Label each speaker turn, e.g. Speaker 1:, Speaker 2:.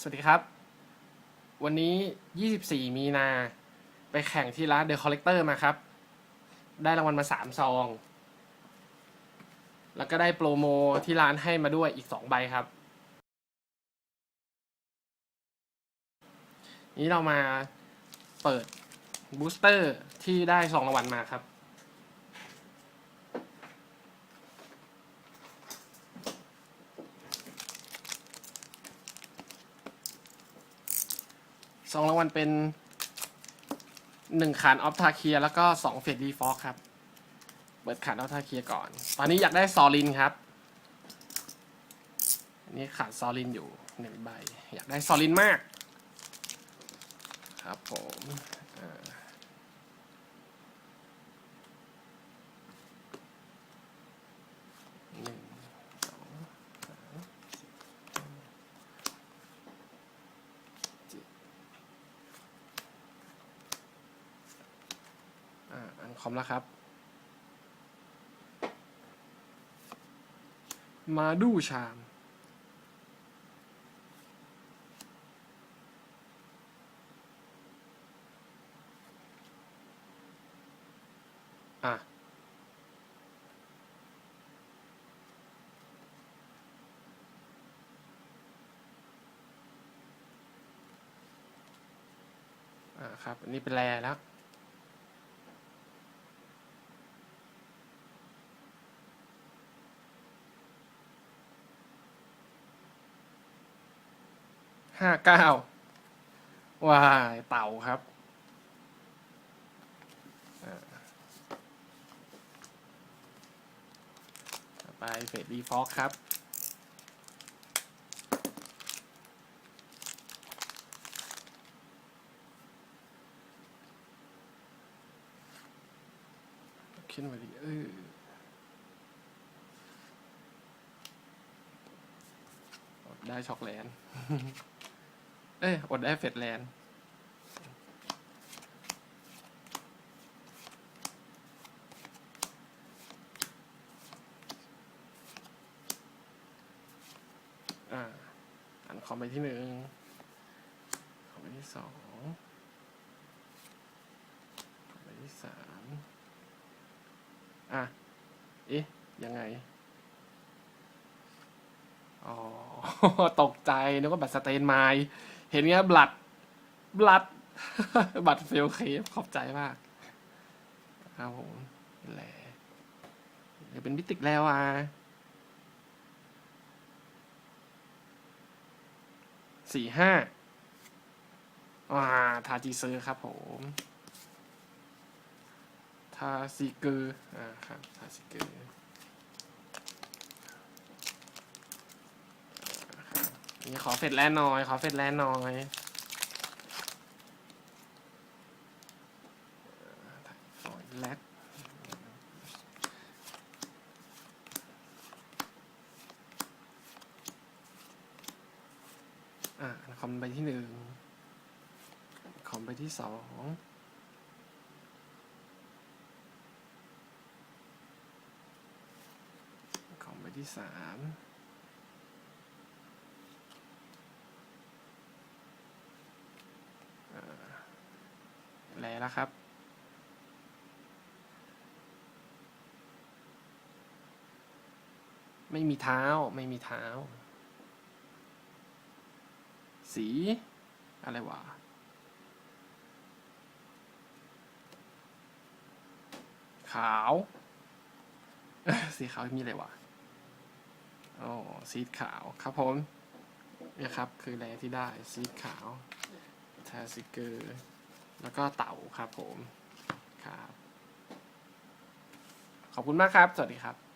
Speaker 1: สวัสดีครับ วันนี้ 24 มีนา ไปแข่งที่ร้าน The Collector มาครับ ได้รางวัลมา 3 ซอง แล้วก็ได้โปรโมที่ร้านให้มาด้วยอีก 2 ใบครับ นี้เรามาเปิดบูสเตอร์ที่ได้ซองรางวัลมาครับ สองรางวัลเป็นหนึ่งขานออฟทาเคียแล้วก็สองเฟดดีฟอกครับ เปิดขานออฟทาเคียก่อน ตอนนี้อยากได้ซอลินครับ อันนี้ขาดซอลินอยู่หนึ่งใบ อยากได้ซอลินมาก ครับผมอ่าหนึ่งสองสามสี่ห้าเจ็ด อ่าอัน คอมแล้วครับ มาดูชาม อะอ่าครับ อันนี้เป็นแรแล้ว ห้าเก้าว้ายเต่าครับไปเฟดดีฟอกครับ ขึ้นมาดิเออได้ช็อกแลนด์ เอ้ย อดได้เฟดแลนด์อ่าอันคอมไปที่หนึ่งคอมไปที่สองคอมไปที่สามอะ เอ๊ะ ยังไง อ๋อ ตกใจนึกว่าบัตรสเตนไมล์ เห็นเงี้ยบลัดบลัดบัตรเฟลเคฟขอบใจมากครับผมแหละเดี๋ยวเป็นมิติกแล้วอะสี่ห้าอ่าทาจีเซื้อครับผม ทาซิเกอร์อ่าครับ ทาซิเกอร์ ขอเฟดแลนน่อย ขอเฟดแลนน่อยขอแลกอ่าคอมไปที่หนึ่งคอมไปที่สองคอมไปที่สาม แล้วครับ ไม่มีเท้าไม่มีเท้า สี อะไรวะขาว สีขาวมีอะไรวะโอ๋อสีขาวครับผมนี่ครับ คือแรที่ได้สีขาวแทสิเกอร์ ก็เต่าครับผมครับ ขอบคุณมากครับ สวัสดีครับ